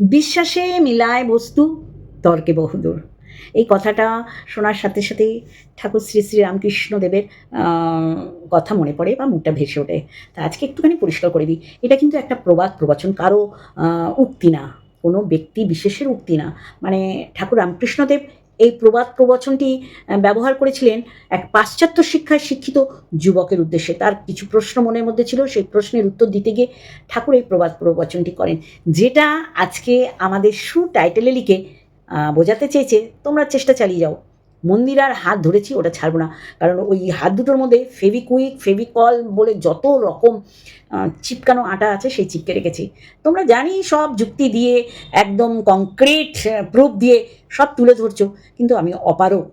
বিশ্বাসে মিলায় বস্তু, তর্কে বহুদূর। এই কথাটা শোনার সাথে সাথেই ঠাকুর শ্রী শ্রী রামকৃষ্ণদেবের কথা মনে পড়ে বা মুখটা ভেসে ওঠে। তা আজকে একটুখানি পরিষ্কার করে দিই। এটা কিন্তু একটা প্রবাদ প্রবচন, কারও উক্তি না। কোনো ব্যক্তি বিশেষের উক্তি না। মানে ঠাকুর রামকৃষ্ণদেব এই প্রবাদ প্রবচনটি ব্যবহার করেছিলেন এক পাশ্চাত্য শিক্ষায় শিক্ষিত যুবকের উদ্দেশ্যে। তার কিছু প্রশ্ন মনের মধ্যে ছিল, সেই প্রশ্নের উত্তর দিতে গিয়ে ঠাকুর এই প্রবাদ প্রবচনটি করেন। যেটা আজকে আমাদের সু টাইটেলে লিখে বোঝাতে চেয়েছে, তোমরা চেষ্টা চালিয়ে যাও। মন্দিরার হাত ধরেছি, ওটা ছাড়বো না। কারণ ওই হাত দুটোর মধ্যে ফেভিকুইক, ফেভিকল বলে যত রকম চিপকানো আটা আছে, সেই চিপকে রেখেছি। তোমরা জানি সব যুক্তি দিয়ে, একদম কংক্রিট প্রুফ দিয়ে সব তুলে ধরছো, কিন্তু আমি অপারক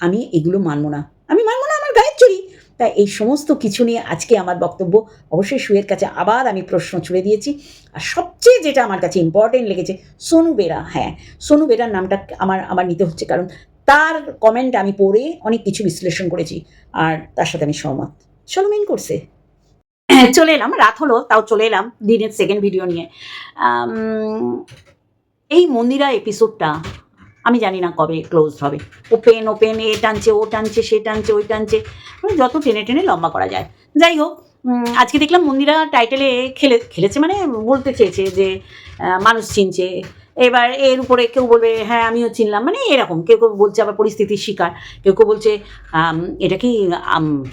আমি এগুলো মানবো না। আমি মানবো না, আমার গায়ের চুরি। তাই এই সমস্ত কিছু নিয়ে আজকে আমার বক্তব্য, অবশ্যই সুয়ের কাছে আবার আমি প্রশ্ন ছুড়ে দিয়েছি। আর সবচেয়ে যেটা আমার কাছে ইম্পর্টেন্ট লেগেছে, সোনু বেরা। হ্যাঁ সোনু বেরার নামটা আমার আমার নিতে হচ্ছে, কারণ তার কমেন্ট আমি পড়ে অনেক কিছু বিশ্লেষণ করেছি, আর তার সাথে আমি সহমত। চলো মেন করছে চলে এলাম, রাত হলো, তাও চলে এলাম দিনের সেকেন্ড ভিডিও নিয়ে। এই মন্দিরা এপিসোডটা আমি জানি না কবে ক্লোজ হবে। ওপেন ওপেন এ টানছে, ও টানছে, সে টানছে, ওই টানছে মানে যত টেনে টেনে লম্বা করা যায়। যাই হোক আজকে দেখলাম মন্দিরা টাইটেলে খেলে, খেলেছে মানে বলতে চেয়েছে যে মানুষ চিনছে এবার এর উপরে কেউ বলবে হ্যাঁ আমিও চিনলাম। মানে এরকম। কেউ কেউ বলছে আবার পরিস্থিতির শিকার। কেউ কেউ বলছে এটা কি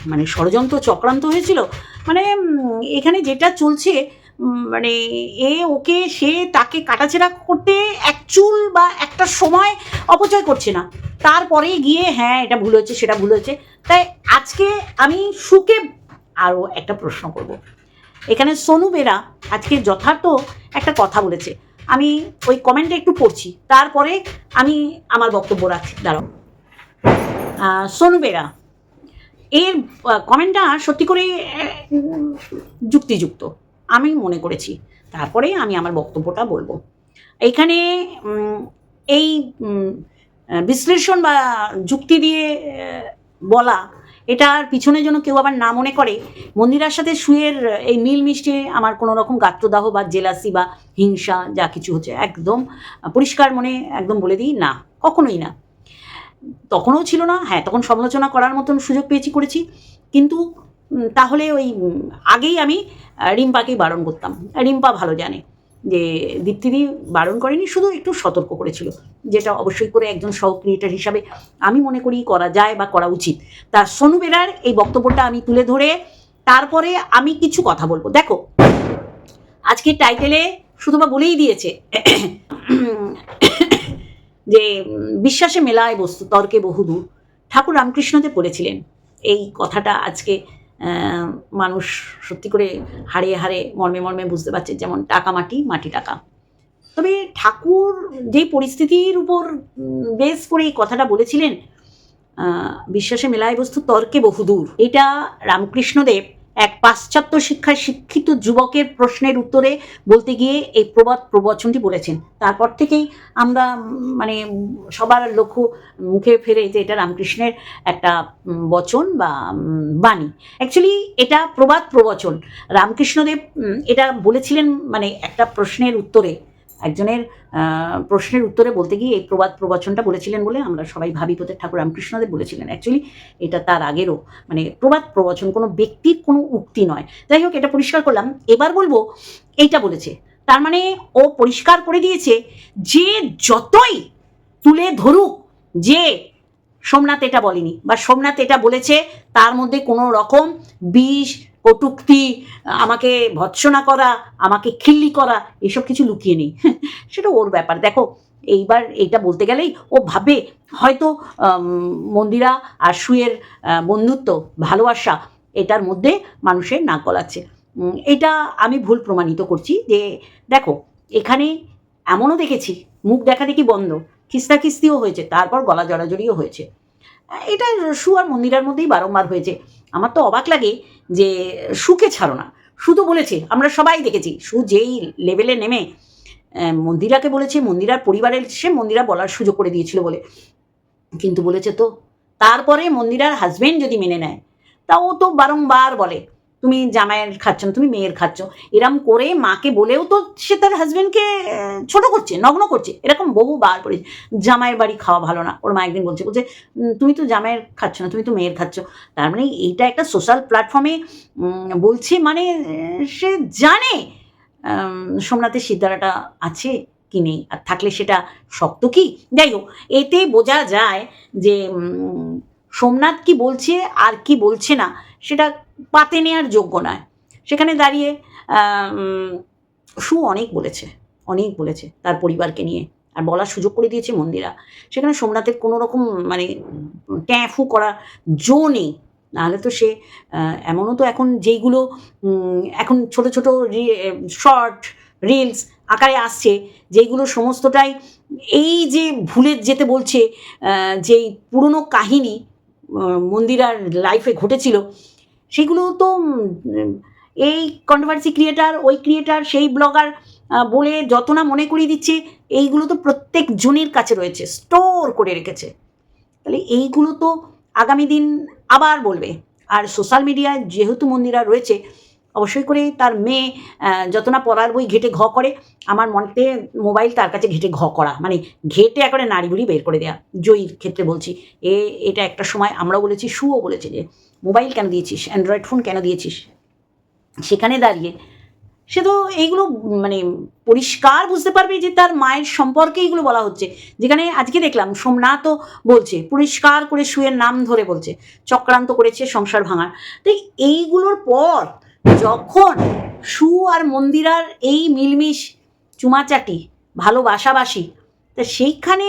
মানে ষড়যন্ত্র চক্রান্ত হয়েছিল? মানে এখানে যেটা চলছে মানে এ, ওকে, সে তাকে কাটাছেড়া করতে এক চুল বা একটা সময় অপচয় করছে না। তারপরে গিয়ে হ্যাঁ এটা ভুল হচ্ছে সেটা ভুল হচ্ছে তাই আজকে আমি সুকে আরও একটা প্রশ্ন করব। এখানে সোনু বেরা আজকে যথার্থ একটা কথা বলেছে। আমি ওই কমেন্টটা একটু পড়ছি। তারপরে আমি আমার বক্তব্য রাখছি। দাঁড়াও। সোনু বেরা, এর কমেন্টটা সত্যি করে যুক্তিযুক্ত, আমি মনে করেছি। তারপরে আমি আমার বক্তব্যটা বলব। এখানে এই বিশ্লেষণ বা যুক্তি দিয়ে বলা এটার পিছনে যেন কেউ আবার না মনে করে, মন্দিরার সাথে শুয়ের, এই মিল মিশে আমার কোনো রকম গাত্রদাহ বা জেলাসি বা হিংসা যা কিছু হচ্ছে একদম পরিষ্কার মনে একদম বলে দিই না, কখনোই না। তখনও ছিল না হ্যাঁ তখন সমালোচনা করার মতন সুযোগ পেয়েছি, করেছি। কিন্তু তাহলে ওই আগেই আমি রিম্পাকেই বারণ করতাম। রিম্পা ভালো জানে। যে দীপ্তিদি বারণ করেনি, শুধু একটু সতর্ক করেছিল, যেটা অবশ্যই করে একজন সহ ক্রিয়েটার হিসাবে আমি মনে করি করা যায় বা করা উচিত। তা সোনু বেরার এই বক্তব্যটা আমি তুলে ধরে, তারপরে আমি কিছু কথা বলব। দেখো আজকে টাইটেলে শুধু বা বলেই দিয়েছে, যে বিশ্বাসে মেলায় বস্তু, তর্কে বহুদূর। ঠাকুর রামকৃষ্ণদেব বলেছিলেন, এই কথাটা আজকে মানুষ সত্যি করে হাড়ে হাড়ে মর্মে মর্মে বুঝতে পারছে যেমন টাকা মাটি মাটি টাকা। তবে ঠাকুর যে পরিস্থিতির উপর বেশ করে এই কথাটা বলেছিলেন বিশ্বাসে মেলায় বস্তু তর্কে বহুদূর। এটা রামকৃষ্ণদেব এক পাশ্চাত্য শিক্ষায় শিক্ষিত যুবকের প্রশ্নের উত্তরে বলতে গিয়ে এই প্রবাদ প্রবচনটি বলেছেন। তারপর থেকেই আমরা মানে সবার লক্ষ্য মুখে ফেরে যে এটা রামকৃষ্ণের একটা বচন বা বাণী। অ্যাকচুয়ালি এটা প্রবাদ প্রবচন। রামকৃষ্ণদেব এটা বলেছিলেন মানে একটা প্রশ্নের উত্তরে। একজনের প্রশ্নের উত্তরে বলতে গিয়ে এই প্রবাদ প্রবচনটা বলেছিলেন বলে আমরা সবাই ভাবি, প্রত্যেক ঠাকুর রামকৃষ্ণদেব বলেছিলেন। অ্যাকচুয়ালি এটা তার আগেরও। মানে প্রবাদ প্রবচন কোনো ব্যক্তির কোনো উক্তি নয়। যাই হোক, এটা পরিষ্কার করলাম। এবার বলব, এইটা বলেছে। তার মানে ও পরিষ্কার করে দিয়েছে যে যতই তুলে ধরুক যে সোমনাথ এটা বলেনি বা সোমনাথ এটা বলেছে, তার মধ্যে কোনো রকম বিষ কটুক্তি, আমাকে ভৎসনা করা, আমাকে খিল্লি করা, এসব কিছু লুকিয়ে নেই। সেটা ওর ব্যাপার। দেখো, এইবার এইটা বলতে গেলেই ও ভাবে, হয়তো মন্দিরা আর সুয়ের বন্ধুত্ব, ভালোবাসা, এটার মধ্যে মানুষের নাক গলাচ্ছে এটা আমি ভুল প্রমাণিত করছি যে, দেখো, এখানে এমনও দেখেছি, মুখ দেখা দেখি বন্ধ, খিস্তা খিস্তিও হয়েছে, তারপর গলা জড়াজড়িও হয়েছে। এটা সু আর মন্দিরার মধ্যেই বারংবার হয়েছে। আমার তো অবাক লাগে যে সুকে ছাড়ো না। সু তো বলেছে, আমরা সবাই দেখেছি, সু যেই লেভেলে নেমে মন্দিরাকে বলেছে, মন্দিরার পরিবারের সে মন্দিরা বলার সুযোগ করে দিয়েছিল বলে। কিন্তু বলেছে তো, তারপরে মন্দিরার হাজবেন্ড যদি মেনে নেয়, তা ও তো বারংবার বলে তুমি জামাইয়ের খাচ্ছ না, তুমি মেয়ের খাচ্ছ। এরম করে মাকে বলেও তো সে তার হাজবেন্ডকে ছোট করছে, নগ্ন করছে। এরকম বহু বার করে জামাইয়ের বাড়ি খাওয়া ভালো না। ওর মা একদিন বলছে বলছে তুমি তো জামাইয়ের খাচ্ছ না, তুমি তো মেয়ের খাচ্ছ। তার মানে এইটা একটা সোশ্যাল প্ল্যাটফর্মে বলছে মানে সে জানে সোমনাথের সিদ্ধারাটা আছে কি নেই। আর থাকলে সেটা শক্ত কি? যাই হোক, এতে বোঝা যায় যে সোমনাথ কি বলছে আর কি বলছে না, সেটা পাতে নেওয়ার যোগ্য নয়। সেখানে দাঁড়িয়ে সু অনেক বলেছে অনেক বলেছে তার পরিবারকে নিয়ে। আর বলার সুযোগ করে দিয়েছে মন্দিরা। সেখানে সোমনাথের কোনো রকম মানে ট্যাঁফু করা জো নেই। নাহলে তো সে এমনও তো এখন যেইগুলো এখন ছোট ছোট শর্ট রিলস আকারে আসছে, যেইগুলো সমস্তটাই এই যে ভুলে যেতে বলছে যেই পুরনো কাহিনী মন্দিরার লাইফে ঘটেছিল সেগুলো তো এই কন্ট্রোভার্সি ক্রিয়েটার ওই ক্রিয়েটার সেই ব্লগার বলে যত না মনে করিয়ে দিচ্ছে, এইগুলো তো প্রত্যেক জনের কাছে রয়েছে স্টোর করে রেখেছে। তাহলে এইগুলো তো আগামী দিন আবার বলবে। আর সোশ্যাল মিডিয়ায় যেহেতু মন্দিরা রয়েছে, অবশ্যই করে তার মেয়ে যত না পড়ার বই ঘেটে ঘ করে, আমার মনেতে মোবাইল তার কাছে ঘেটে ঘ করা মানে ঘেটে একবারে নাড়ি বুড়ি বের করে দেওয়া জয়ীর ক্ষেত্রে বলছি, এ, এটা একটা সময় আমরাও বলেছি, সুও বলেছে যে মোবাইল কেন দিয়েছিস? অ্যান্ড্রয়েড ফোন কেন দিয়েছিস? সেখানে দাঁড়িয়ে সে তো এইগুলো মানে পরিষ্কার বুঝতে পারবে যে তার মায়ের সম্পর্কে এইগুলো বলা হচ্ছে। যেখানে আজকে দেখলাম সোমনাথও বলছে, পরিষ্কার করে সুয়ের নাম ধরে বলছে, চক্রান্ত করেছে সংসার ভাঙার। তো এইগুলোর পর যখন সু আর মন্দিরার এই মিলমিশ চুমাচাটি, ভালোবাসাবাসি, তা সেইখানে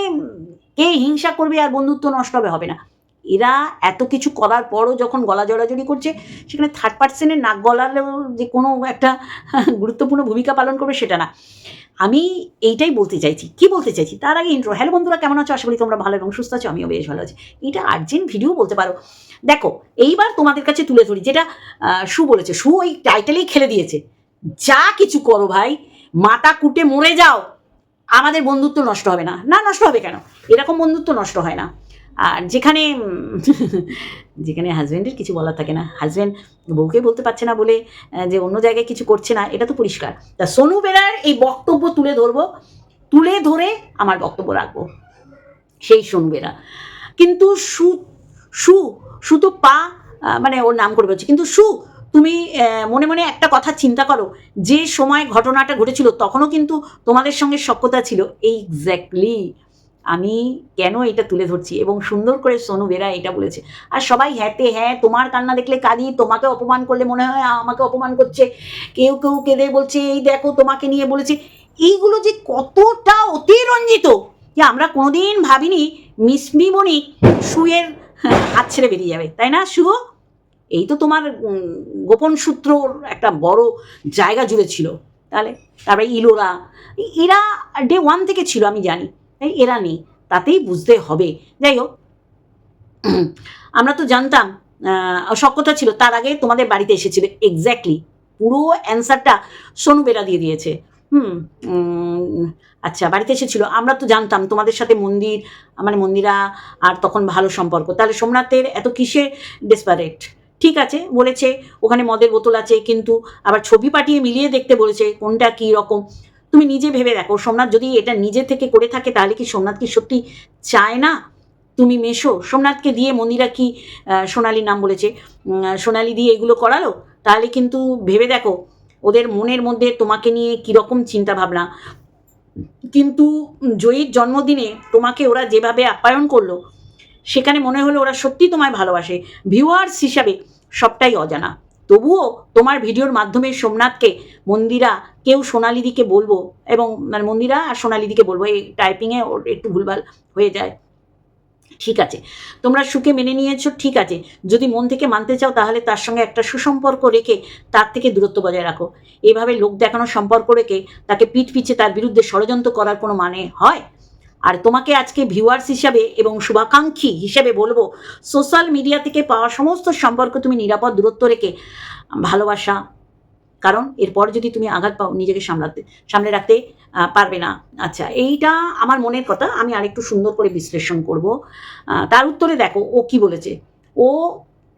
কে হিংসা করবে আর বন্ধুত্ব নষ্ট হবে হবে না। এরা এত কিছু করার পরও যখন গলা জড়াজড়ি করছে, সেখানে থার্ড পার্সনের নাক গলালেও যে কোনো একটা গুরুত্বপূর্ণ ভূমিকা পালন করবে সেটা না। আমি এইটাই বলতে চাইছি। কি বলতে চাইছি? তার আগে ইন্ট্রো হ্যালো বন্ধুরা, কেমন আছো? আশা করি তোমরা ভালো এবং সুস্থ আছো। আমিও বেশ ভালো আছি। এটা আর্জেন্ট ভিডিও বলতে পারো। দেখো, এইবার তোমাদের কাছে তুলে ধরি। যেটা সু বলেছে। সু ওই টাইটেলেই খেলে দিয়েছে। যা কিছু করো ভাই, মাথা কুটে মরে যাও। আমাদের বন্ধুত্ব নষ্ট হবে না। না, নষ্ট হবে কেন? এরকম বন্ধুত্ব নষ্ট হয় না। আর যেখানে যেখানে হাজব্যান্ডের কিছু বলার থাকে না। হাজব্যান্ড বউকে বলতে পারছে না বলে যে অন্য জায়গায় কিছু করছে না, এটা তো পরিষ্কার। তা সোনু বেরার এই বক্তব্য তুলে ধরবো, তুলে ধরে আমার বক্তব্য রাখব। সেই সোনু বেরা কিন্তু সু সু সু তো পা মানে ওর নাম করে বলছে কিন্তু সু, তুমি মনে মনে একটা কথা চিন্তা করো, যে সময় ঘটনাটা ঘটেছিল, তখনও কিন্তু তোমাদের সঙ্গে সক্ষতা ছিল। এক্স্যাক্টলি আমি কেন এটা তুলে ধরছি? এবং সুন্দর করে সোনু বেরা এটা বলেছে। আর সবাই হ্যাঁতে হ্যাঁ তোমার কান্না দেখলে কাঁদি, তোমাকে অপমান করলে মনে হয় আমাকে অপমান করছে। কেউ কেউ কেঁদে বলছে, এই দেখো, তোমাকে নিয়ে বলেছে। এইগুলো যে কতটা অতিরঞ্জিত যে আমরা কোনোদিন ভাবিনি মিসমিমনি শুয়ের হাত ছেড়ে বেরিয়ে যাবে। তাই না, শুভ? এই তো তোমার গোপন সূত্রর একটা বড় জায়গা জুড়ে ছিল। তাহলে তারপরে ইলোরা এরা ডে ওয়ান থেকে ছিল, আমি জানি। তাই এরা নেই তাতেই বুঝতে হবে। যাই হোক আমরা তো জানতাম আহ, সক্ষতা ছিল তার আগে তোমাদের বাড়িতে এসেছিল। এক্স্যাক্টলি পুরো অ্যান্সারটা সোনু বেরা দিয়ে দিয়েছে। হুম আচ্ছা বাড়িতে এসেছিল। আমরা তো জানতাম তোমাদের সাথে মন্দির মানে মন্দিরা আর তখন ভালো সম্পর্ক। তাহলে সোমনাথের এত কিসে ডেসপারেট ঠিক আছে বলেছে ওখানে মদের বোতল আছে কিন্তু আবার ছবি পাঠিয়ে মিলিয়ে দেখতে বলেছে কোনটা কী রকম? তুমি নিজে ভেবে দেখো সোমনাথ যদি এটা নিজে থেকে করে থাকে তাহলে কি সোমনাথ কি সত্যি চায় না? তুমি মেশো। সোমনাথকে দিয়ে মন্দিরা কি আহ, সোনালি নাম বলেছে সোনালি দিয়ে এগুলো করালো? তাহলে কিন্তু ভেবে দেখো ওদের মনের মধ্যে তোমাকে নিয়ে কীরকম চিন্তা ভাবনা। কিন্তু জয়ীর জন্মদিনে তোমাকে ওরা যেভাবে আপ্যায়ন করল সেখানে মনে হলো ওরা সত্যি তোমায় ভালোবাসে। ভিউয়ার্স হিসাবে সবটাই অজানা। তবুও তোমার ভিডিওর মাধ্যমে সোমনাথকে, মন্দিরা, কেউ সোনালিদিকে বলব এবং মানে মন্দিরা আর সোনালিদিকে বলব, এই টাইপিংয়ে ওর একটু ভুলভাল হয়ে যায়। ঠিক আছে, তোমরা সুখে মেনে নিয়েছো, ঠিক আছে। যদি মন থেকে মানতে চাও তাহলে তার সঙ্গে একটা সুসম্পর্ক রেখে তার থেকে দূরত্ব বজায় রাখো। এভাবে লোক দেখানোর সম্পর্ক রেখে তাকে পিঠ পিছে তার বিরুদ্ধে ষড়যন্ত্র করার কোনো মানে হয়? আর তোমাকে আজকে ভিউয়ার্স হিসাবে এবং শুভাকাঙ্ক্ষী হিসেবে বলব সোশ্যাল মিডিয়া থেকে পাওয়া সমস্ত সম্পর্ক তুমি নিরাপদ দূরত্ব রেখে ভালোবাসা। কারণ এরপর যদি তুমি আঘাত পাও, নিজেকে সামলাতে সামনে রাখতে পারবে না। আচ্ছা এইটা আমার মনের কথা, আমি আরেকটু সুন্দর করে বিশ্লেষণ করব। তার উত্তরে দেখো, ও কি বলেছে? ও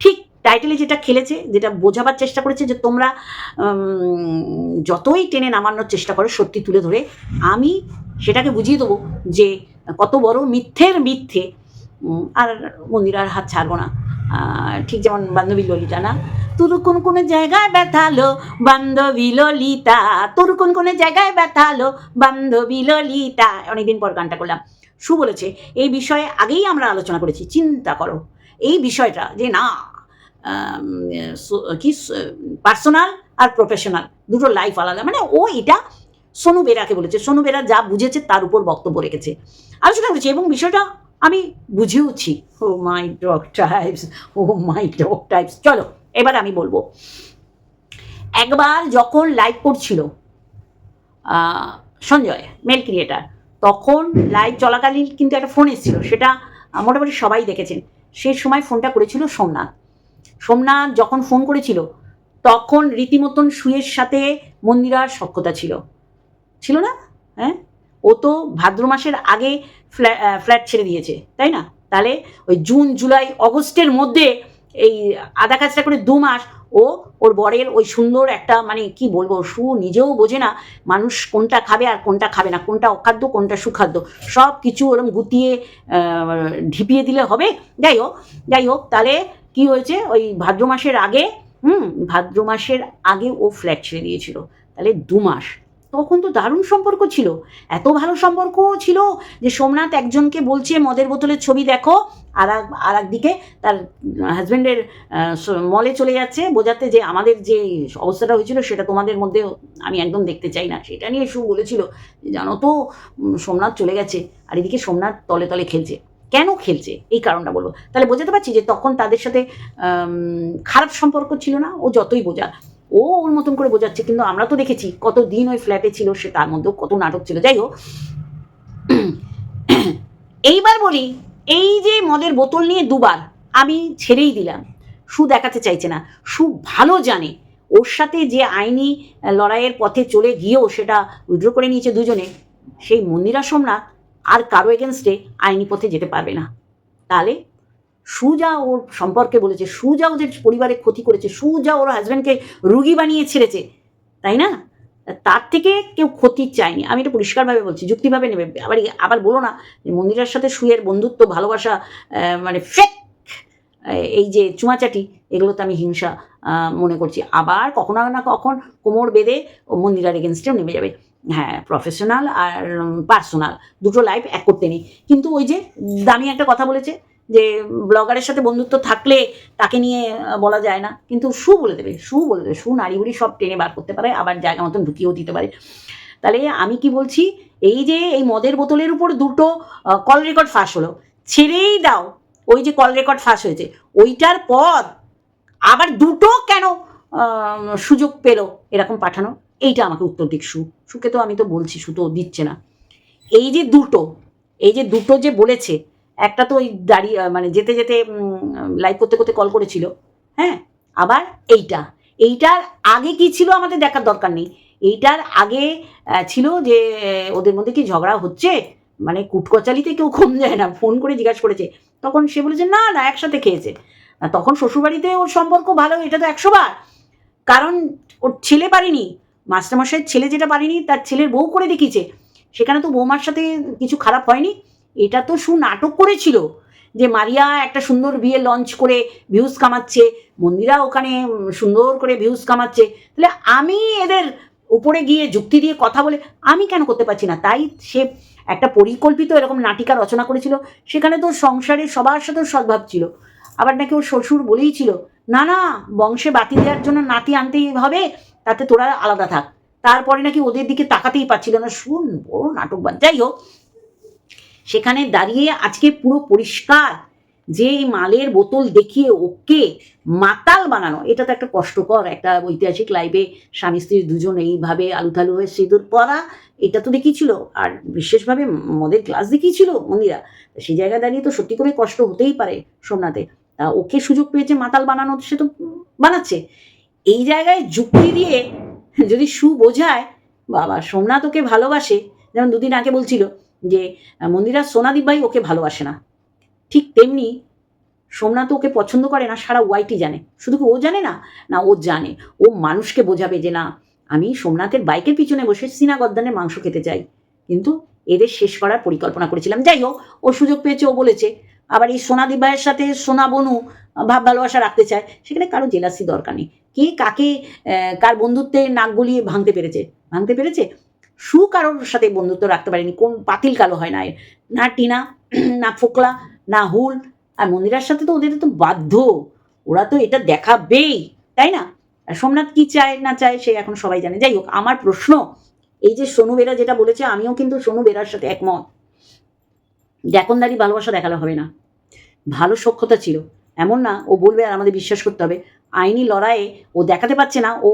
ঠিক টাইটেলে যেটা খেলেছে, যেটা বোঝাবার চেষ্টা করেছে যে তোমরা যতই টেনে নামানোর চেষ্টা করো, সত্যি তুলে ধরে, আমি সেটাকে বুঝিয়ে দেবো যে কত বড় মিথ্যের মিথ্যে আর মন্দিরার হাত ছাড়বো না। ঠিক যেমন বান্ধবী ললিতা না? তোর কোন কোন জায়গায় ব্যথালো বান্ধবী ললিতা? তোর কোন কোন জায়গায় ব্যথালো বান্ধবী ললিতা? অনেকদিন পর গানটা করলাম। সু বলেছে, এই বিষয়ে আগেই আমরা আলোচনা করেছি, চিন্তা করো। এই বিষয়টা যে না কি পার্সোনাল আর প্রফেশনাল, দুটো লাইফ আলাদা। মানে ও এটা সোনু বেরাকে বলেছে। সোনু বেরা যা বুঝেছে তার উপর বক্তব্য রেখেছে। আলোচনা করেছে এবং বিষয়টা আমি বুঝেওছি। ও my dog types, oh my dog types. চলো, এবার আমি বলব। একবার যখন লাইভ করছিল সঞ্জয় মেল ক্রিয়েটার তখন লাইভ চলাকালীন কিন্তু একটা ফোন এসেছিল। সেটা মোটামুটি সবাই দেখেছেন। সেই সময় ফোনটা করেছিল সোমনাথ। সোমনাথ যখন ফোন করেছিল, তখন রীতিমতন সুয়ের সাথে মন্দিরার সক্ষতা ছিল। ছিল না? হ্যাঁ? ও তো ভাদ্র মাসের আগে ফ্ল্যাট ছেড়ে দিয়েছে, তাই না? তাহলে ওই জুন, জুলাই, অগস্টের মধ্যে এই আধা কাজটা করে দু মাস ও ওর বরের ওই সুন্দর একটা মানে কি বলব, সু নিজেও বোঝে না মানুষ কোনটা খাবে আর কোনটা খাবে না, কোনটা অখাদ্য, কোনটা সুখাদ্য। সব কিছু ওরম গুতিয়ে ঢিপিয়ে দিলে হবে? যাই হোক যাই হোক, তাহলে কি হয়েছে? ওই ভাদ্র মাসের আগে, হুম, ভাদ্র মাসের আগে ও ফ্ল্যাট ছেড়ে দিয়েছিল। তাহলে দু মাস। তখন তো দারুণ সম্পর্ক ছিল। এত ভালো সম্পর্ক ছিল যে সোমনাথ একজনকে বলছে, মদের বোতলের ছবি দেখো আর আর একদিকে তার হাজব্যান্ডের মলে চলে যাচ্ছে, বোঝাতে যে আমাদের যে অবস্থাটা হয়েছিল সেটা তোমাদের মধ্যে আমি একদম দেখতে চাই না। সেটা নিয়ে সু বলেছিল জানো তো সোমনাথ চলে গেছে, আর এদিকে সোমনাথ তলে তলে খেলছে। কেন খেলছে? এই কারণটা বলব। তাহলে বোঝাতে পারছি যে তখন তাদের সাথে খারাপ সম্পর্ক ছিল না, ও যতই বোঝা। ও ওর মতন করে বোঝাচ্ছে, কিন্তু আমরা তো দেখেছি কত দিন ওই ফ্ল্যাটে ছিল সে তার মধ্যেও কত নাটক ছিল। যাই হোক, এইবার বলি, এই যে মদের বোতল নিয়ে দুবার আমি ছেড়েই দিলাম, সু দেখাতে চাইছে না, সু ভালো জানে, ওর সাথে যে আইনি লড়াইয়ের পথে চলে গিয়েও সেটা উইড্র করে নিয়েছে দুজনে, সেই মন্দিরা সোমনাথ আর কারও এগেনস্টে আইনি পথে যেতে পারবে না। তাহলে সুজা ওর সম্পর্কে বলেছে, সুজা ওদের পরিবারে ক্ষতি করেছে, সুজা ওর হাজব্যান্ডকে রুগী বানিয়ে ছেড়েছে, তাই না? তার থেকে কেউ ক্ষতি চায়নি। আমি এটা পরিষ্কারভাবে বলছি, যুক্তিভাবে নেবে। আবার আবার বলো না মন্দিরের সাথে সুয়ের বন্ধুত্ব, ভালোবাসা মানে ফেক এই যে চুমাচাটি, এগুলোতে আমি হিংসা মনে করছি। আবার কখনো না কখন কোমর বেঁধে ও মন্দিরার এগেনস্টেও নেমে যাবে। হ্যাঁ প্রফেশনাল আর পার্সোনাল দুটো লাইফ এক করতে নেই। কিন্তু ওই যে দামি একটা কথা বলেছে যে ব্লগারের সাথে বন্ধুত্ব থাকলে তাকে নিয়ে বলা যায় না। কিন্তু সু বলে দেবে, সু বলে দেবে, সু, নারী বুড়ি সব টেনে বার করতে পারে, আবার জায়গা মতন ঢুকিয়েও দিতে পারে। তাহলে আমি কি বলছি, এই যে এই মদের বোতলের উপর দুটো কল রেকর্ড ফাঁস হলো, ছেড়েই দাও, ওই যে কল রেকর্ড ফাঁস হয়েছে, ওইটার পর আবার দুটো কেন সুযোগ পেল এরকম পাঠানো? এইটা আমাকে উত্তর দিক, সু। সুকে তো আমি তো বলছি, সু তো দিচ্ছে না। এই যে দুটো, এই যে দুটো যে বলেছে একটা তো ওই দাঁড়িয়ে মানে যেতে যেতে লাইভ করতে করতে কল করেছিল। হ্যাঁ? আবার এইটা। এইটার আগে কি ছিল আমাদের দেখার দরকার নেই। এইটার আগে ছিল যে ওদের মধ্যে কি ঝগড়া হচ্ছে? মানে কুটকচালিতে কেউ কম যায় না ফোন করে জিজ্ঞাসা করেছে। তখন সে বলেছে, না না, একসাথে খেয়েছে। তখন শ্বশুরবাড়িতে ওর সম্পর্ক ভালো, এটা তো একশো বার। কারণ ওর ছেলে পারেনি। মাস্টারমশাইয়ের ছেলে যেটা পারেনি, তার ছেলের বউ করে দেখিয়েছে। সেখানে তো বৌমার সাথে কিছু খারাপ হয়নি। এটা তো সু নাটক করেছিল যে মারিয়া একটা সুন্দর বিয়ে লঞ্চ করে ভিউজ কামাচ্ছে, মন্দিরা ওখানে সুন্দর করে ভিউজ কামাচ্ছে। তাহলে আমি এদের উপরে গিয়ে যুক্তি দিয়ে কথা বলে আমি কেন করতে পারছি না? তাই সে একটা পরিকল্পিত এরকম নাটিকা রচনা করেছিল, সেখানে তো সংসারে সবার সাথে সদ্ভাব ছিল। আবার নাকি ওর শ্বশুর বলেই ছিল, না না, বংশে বাতি দেওয়ার জন্য নাতি আনতেই হবে, তাতে তোরা আলাদা থাক। তারপরে নাকি ওদের দিকে তাকাতেই পাচ্ছিল না। শুন, বড় নাটকবাদ যাই হোক সেখানে দাঁড়িয়ে আজকে পুরো পরিষ্কার যে মালের বোতল দেখিয়ে ওকে মাতাল বানানো। এটা তো একটা কষ্টকর একটা ঐতিহাসিক লাইভে স্বামী স্ত্রী দুজন এইভাবে আলুথালু হয়ে সিঁদুর পরা, এটা তো দেখিয়েছিল। আর বিশেষভাবে মদের ক্লাস দেখিয়েছিল মন্দিরা। সেই জায়গায় দাঁড়িয়ে তো সত্যি করে কষ্ট হতেই পারে সোমনাথে। ওকে সুযোগ পেয়েছে মাতাল বানানো সে তো বানাচ্ছে। এই জায়গায় যুক্তি দিয়ে যদি সু বোঝায়, বাবা, সোমনাথ ওকে ভালোবাসে, যেমন দুদিন আগে বলছিল যে মন্দিরা সোনাদীপ ভাই ওকে ভালোবাসে না। ঠিক তেমনি সোমনাথ ওকে পছন্দ করে না, সারা ওয়াইটি জানে। শুধু কি ও জানে না? না, ও জানে। ও মানুষকে বোঝাবে যে, না, আমি সোমনাথের বাইকের পিছনে বসে সিনা গদ্দানের মাংস খেতে চাই। কিন্তু এদের শেষ করার পরিকল্পনা করেছিলাম। যাই হোক, ও সুযোগ পেয়েছে, ও বলেছে। আবার এই সোনাদি ভাইয়ের সাথে সোনা বনু ভাব ভালোবাসা রাখতে চায়, সেখানে কারও জেলাসি দরকার নেই। কে কাকে কার বন্ধুত্বে নাক গলিয়ে ভাঙতে পেরেছে? ভাঙতে পেরেছে? সু কারোর সাথে বন্ধুত্ব রাখতে পারেনি। কোন পাতিল কালো হয় না না টিনা, না ফোকলা, না হুল। আর মন্দিরার সাথে তো ওদের তো বাধ্য। ওরা তো এটা দেখাবেই, তাই না? আর সোমনাথ কি চায়, না চায়, সে এখন সবাই জানে। যাই হোক, আমার প্রশ্ন, এই যে সোনু বেরা যেটা বলেছে, আমিও কিন্তু সোনু বেরার সাথে একমত। দেখনদারি ভালোবাসা দেখালে হবে না। ভালো সক্ষতা ছিল। এমন না, ও বলবে আর আমাদের বিশ্বাস করতে হবে। আইনি লড়াইয়ে ও দেখাতে পারছে না, ও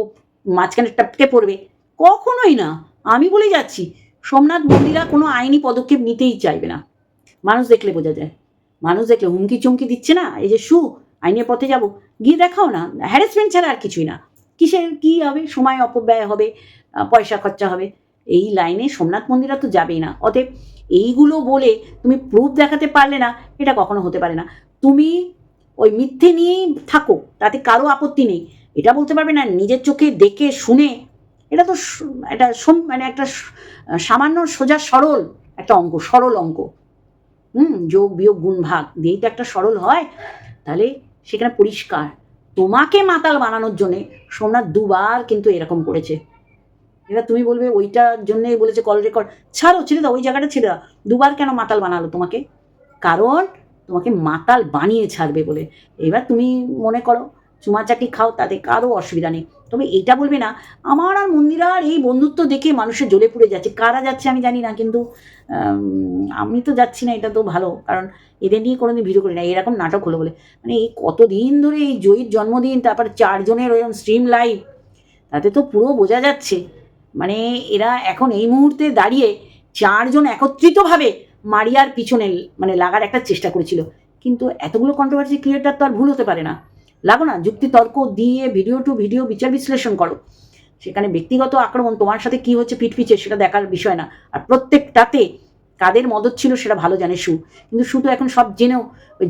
মাঝখানে টপকে পড়বে। কখনোই না। আমি বলে যাচ্ছি, সোমনাথ মন্দিরা কোনো আইনি পদক্ষেপ নিতেই চাইবে না। মানুষ দেখলে বোঝা যায়। মানুষ দেখলে হুমকি চুমকি দিচ্ছে না। এই যে সু, আইনের পথে যাব। গিয়ে দেখাও না। হ্যারাসমেন্ট ছাড়া আর কিছুই না। কিসের কি হবে? সময় অপব্যয় হবে পয়সা খরচা হবে। এই লাইনে সোমনাথ মন্দিরা তো যাবেই না। অতএব এইগুলো বলে তুমি প্রুফ দেখাতে পারলে না, এটা কখনো হতে পারে না। তুমি ওই মিথ্যে নিয়েই থাকো, তাতে কারও আপত্তি নেই। এটা বলতে পারবে না, নিজের চোখে দেখে শুনে এটা তো এটা মানে একটা সামান্য সোজা সরল একটা অঙ্ক, সরল অঙ্ক। হুম, যোগ, বিয়োগ, গুণ, ভাগ দিয়েই তো একটা সরল হয়, তাহলে সেখানে পরিষ্কার। তোমাকে মাতাল বানানোর জন্যে সোমনাথ দুবার কিন্তু এরকম করেছে। এবার তুমি বলবে ওইটার জন্যই বলেছে কল রেকর্ড ছাড়ো, ছেড়ে দাও, ওই জায়গাটা ছেড়ে দাও। দুবার কেন মাতাল বানালো তোমাকে? কারণ তোমাকে মাতাল বানিয়ে ছাড়বে বলে। এবার তুমি মনে করো চুমাচাটি খাও, তাতে কারও অসুবিধা নেই। তবে এটা বলবে না, আমার আর মন্দিরার এই বন্ধুত্ব দেখে মানুষের জ্বলে পুড়ে যাচ্ছে। কারা যাচ্ছে আমি জানি না, কিন্তু আমি তো যাচ্ছি না, এটা তো ভালো, কারণ এদের নিয়ে কোনোদিন ভিডিও করি না, এরকম নাটক হলো বলে। মানে এই কতদিন ধরে এই জয়ীর জন্মদিন, তারপর চারজনের ওইরকম স্ট্রিম লাইভ তাতে তো পুরো বোঝা যাচ্ছে। মানে এরা এখন এই মুহূর্তে দাঁড়িয়ে চারজন একত্রিতভাবে মারিয়ার পিছনে মানে লাগার একটা চেষ্টা করেছিল। কিন্তু এতগুলো কন্ট্রোভার্সি ক্রিয়েটার তো আর ভুল হতে পারে না। লাগো না, যুক্তি, তর্ক দিয়ে ভিডিও টু ভিডিও বিচার বিশ্লেষণ করো। সেখানে ব্যক্তিগত আক্রমণ, তোমার সাথে কি হচ্ছে পিঠ পিছে সেটা দেখার বিষয় না। আর প্রত্যেকটাতে কাদের মদত ছিল সেটা ভালো জানে সু। কিন্তু সু তো এখন সব জেনেও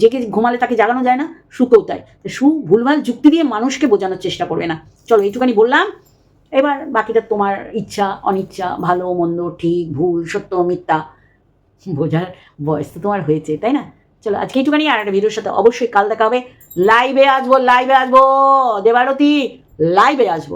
জেগে ঘুমালে তাকে জাগানো যায় না, সুকেও তাই। সু ভুলভাল যুক্তি দিয়ে মানুষকে বোঝানোর চেষ্টা করবে না। চলো এইটুখানি বললাম। এবার বাকিটা তোমার ইচ্ছা, অনিচ্ছা, ভালো, মন্দ, ঠিক, ভুল, সত্য, মিথ্যা, বোঝার বয়স তো তোমার হয়েছে, তাই না? চলো, আজকে এইটুখানি আর একটা ভিডিওর সাথে অবশ্যই কাল দেখা হবে। লাইভে আসব লাইভে আসব। দেবারতী লাইভে আসব।